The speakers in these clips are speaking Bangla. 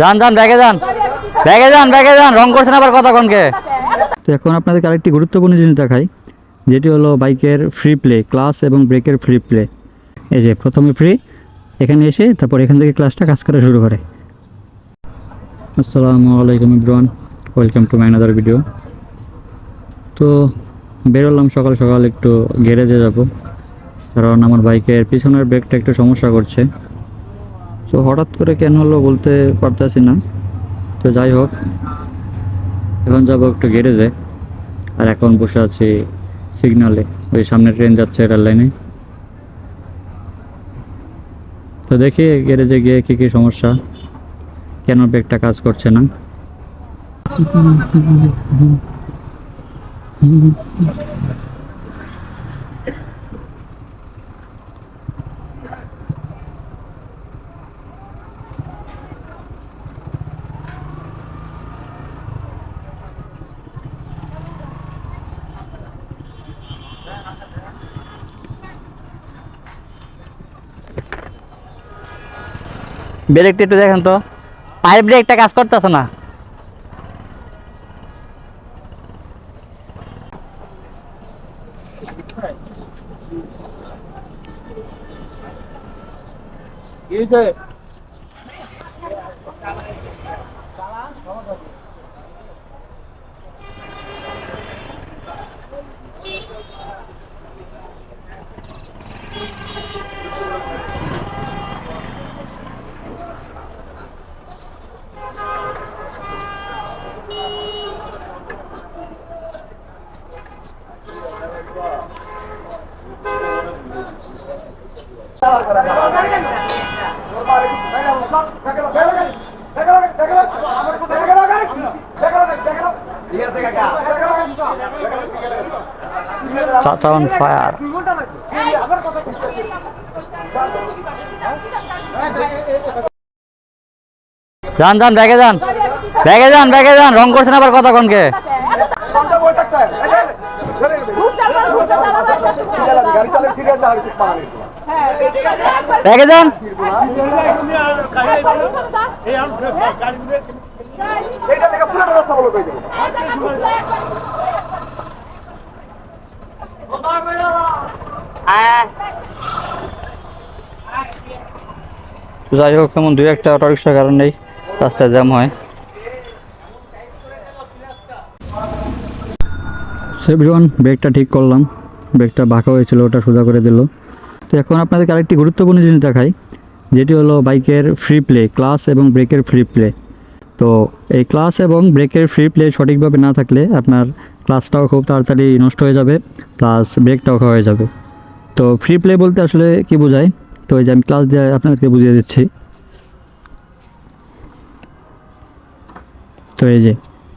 যান যান, ব্যাগে যান। ব্যাগে যান ব্যাগে যান, রং করছেন আবার কথা কোনকে তো এখন আপনাদেরকে আরেকটি গুরুত্বপূর্ণ জিনিস দেখাই, যেটি হলো বাইকের ফ্রি প্লে ক্লাস এবং ব্রেকের ফ্রি প্লে এই যে, প্রথমে ফ্রি এখানে এসে তারপর এখান থেকে ক্লাসটা কাজ করা শুরু করে। আসসালামু আলাইকুম Ibran welcome to my video তো বেরোলাম সকাল সকাল একটু গ্যারেজে যাব, কারণ আমার বাইকের পিছনের ব্রেকটা একটু সমস্যা করছে। তো হঠাৎ করে কেন হলো বলতে পারতেছি না। তো যাই হোক, এখন যাব একটু গ্যারেজে আর এখন বসে আছি সিগনালে ওই সামনে ট্রেন যাচ্ছে রেল লাইনে তো দেখি গ্যারেজে গিয়ে কী কী সমস্যা। কেন ব্রেকটা কাজ করছে না? ব্রেকটা একটু দেখেন তো। পায়ের ব্রেকটা কাজ করতেছে না। চাচা অন ফায়ার যান যান ব্যাগে যান ব্যাগে যান ব্যাগে যান রং করছেন আবার কথা কোনকে যান। যাই হোক তেমন দুই একটা অটো রিক্সার কারণেই রাস্তায় জ্যাম হয়। সেভরিওয়ান ব্রেকটা ঠিক করলাম। ব্রেকটা বাঁকা হয়েছিল ওটা সোজা করে দিল। তো এখন আপনাদেরকে আরেকটি গুরুত্বপূর্ণ জিনিস দেখাই, যেটি হলো বাইকের ফ্রি প্লে ক্লাস এবং ব্রেকের ফ্রি প্লে তো এই ক্লাস এবং ব্রেকের ফ্রি প্লে সঠিকভাবে না থাকলে আপনার ক্লাসটাও খুব তাড়াতাড়ি নষ্ট হয়ে যাবে প্লাস ব্রেকটাও হয়ে যাবে। তো ফ্রি প্লে বলতে আসলে কি বোঝায়? তো এই যে আমি ক্লাস দিয়ে আপনাদেরকে বুঝিয়ে দিচ্ছি। তো এই যে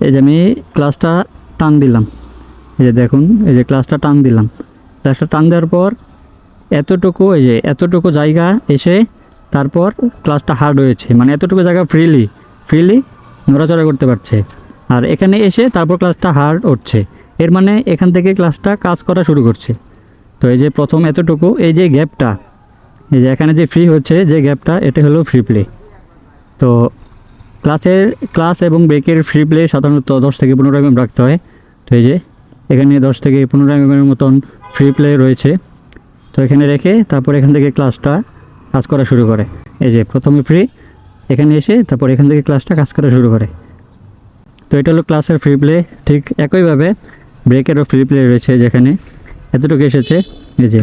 এই যে আমি ক্লাসটা টান দিলাম। এই যে দেখুন, এই যে ক্লাসটা টান দিলাম। ক্লাসটা টান দেওয়ার পর এতটুকু, এই যে এতটুকু জায়গা এসে তারপর ক্লাসটা হার্ড হয়েছে। মানে এতটুকু জায়গা ফ্রিলি ফ্রিলি নড়াচড়া করতে পারছে। আর এখানে এসে তারপর ক্লাসটা হার্ড উঠছে এর মানে এখান থেকে ক্লাসটা কাজ করা শুরু করছে। তো এই যে প্রথম এতটুকু, এই যে গ্যাপটা এই যে এখানে যে ফ্রি হচ্ছে, যে গ্যাপটা এটা হলো ফ্রি প্লে তো ক্লাসের ক্লাস এবং ব্রেকের ফ্রি প্লে সাধারণত দশ থেকে পনেরো এমএম রাখতে হয়। তো এই যে এখানে দশ থেকে পনেরো এমএমের মতন ফ্রি প্লে রয়েছে। তো এখানে রেখে তারপর এখান থেকে ক্লাসটা কাজ করা শুরু করে। এই যে প্রথমে ফ্রি এখানে এসে তারপর এখান থেকে ক্লাসটা কাজ করা শুরু করে। তো এটা হলো ক্লাসের ফ্রি প্লে ঠিক একইভাবে ব্রেকেরও ফ্রি প্লে রয়েছে যেখানে। এতটুকু এসেছে, এই যে।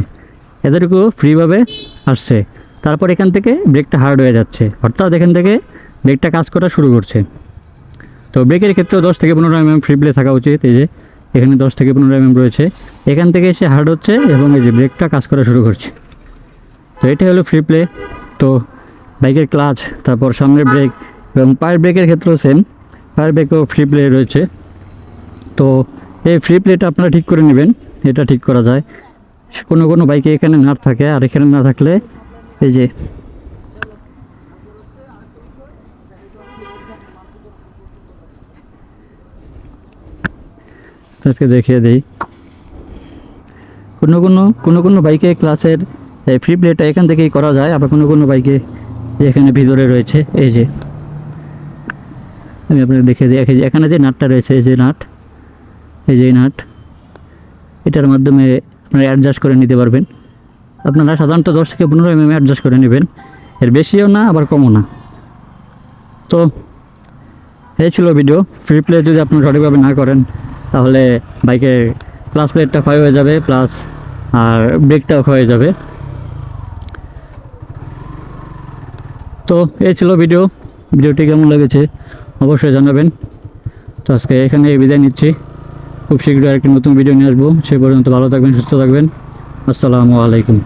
এতটুকু ফ্রিভাবে আসছে। তারপর এখান থেকে ব্রেকটা হার্ড হয়ে যাচ্ছে। অর্থাৎ এখান থেকে ব্রেকটা কাজ করা শুরু করছে। তো ব্রেকের ক্ষেত্রেও দশ থেকে পনেরো এমএম ফ্রি প্লে থাকা উচিত, এই যে। এখানে দশ থেকে পনেরো এমএম রয়েছে। এখান থেকে এসে হার্ড হচ্ছে এবং এই যে ব্রেকটা কাজ করা শুরু করছে। তো এটাই হলো ফ্রি প্লে তো বাইকের ক্লাচ তারপর সামনের ব্রেক এবং পায়ের ব্রেকের ক্ষেত্রেও সেম পায়ের ব্রেকও ফ্রি প্লে রয়েছে। তো এই ফ্রি প্লেটা আপনারা ঠিক করে নেবেন। এটা ঠিক করা যায়। কোনো কোনো বাইকে এখানে না থাকে, আর এখানে না থাকলে এই যে আজকে দেখিয়ে দিই। কোনো কোনো কোনো কোনো বাইকে ক্লাসের ফ্রি প্লেটা এখান থেকেই করা যায়, আবার কোনো কোনো বাইকে এখানে ভিতরে রয়েছে। এই যে, আমি আপনাকে দেখে দিই। এখানে যে নাটটা রয়েছে, এই যে নাট, এই যে নাট, এটার মাধ্যমে আপনারা অ্যাডজাস্ট করে নিতে পারবেন। আপনারা সাধারণত দশ থেকে পনেরো এম অ্যাডজাস্ট করে নেবেন। এর বেশিও না, আবার কমও না। তো, এই ছিল ভিডিও ফ্রি প্লে যদি আপনারা সঠিকভাবে না করেন তাহলে বাইকের ক্লাস প্লেটটা ক্ষয় হয়ে যাবে প্লাস আর ব্রেকটাও ক্ষয় হয়ে যাবে। তো এই ছিল ভিডিও ভিডিওটি কেমন লেগেছে অবশ্যই জানাবেন। তো আজকে এখানে বিদায় নিচ্ছি। খুব শীঘ্রই আরেকটি নতুন ভিডিও নিয়ে আসব। সে পর্যন্ত ভালো থাকবেন, সুস্থ থাকবেন। আসসালামু আলাইকুম।